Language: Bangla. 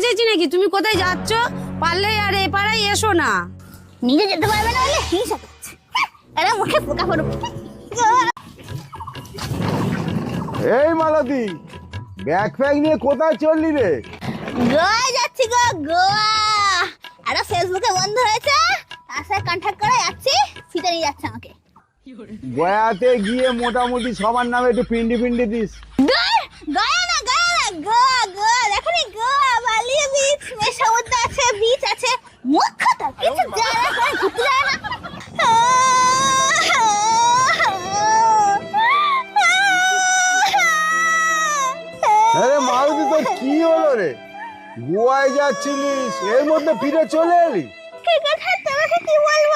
পাঠিয়েছি নাকি? তুমি কোথায় যাচ্ছ? পারলে আর এ পাড়ায় এসো না। নিজে যেতে পারবে না বলে হিংসা করছে। এরা মুখে পোকা পড়ুক। এই মালতী ব্যাগ ফ্যাগ নিয়ে কোথায় চললি রে? গোয়া যাচ্ছি গো গোয়া। আরও ফেসবুকে বন্ধ হয়েছে। তার সাথে কন্ট্যাক্ট করে যাচ্ছি। ফিতে নিয়ে যাচ্ছে আমাকে। গয়াতে গিয়ে মোটামুটি সবার নামে একটু পিন্ডি পিন্ডি দিস। আরে মারুতি তোর কি হলো রে? গোয়ায় যাচ্ছিলিস, এর মধ্যে ফিরে চলে এলি? কি কথা তোমাকে কি বলব?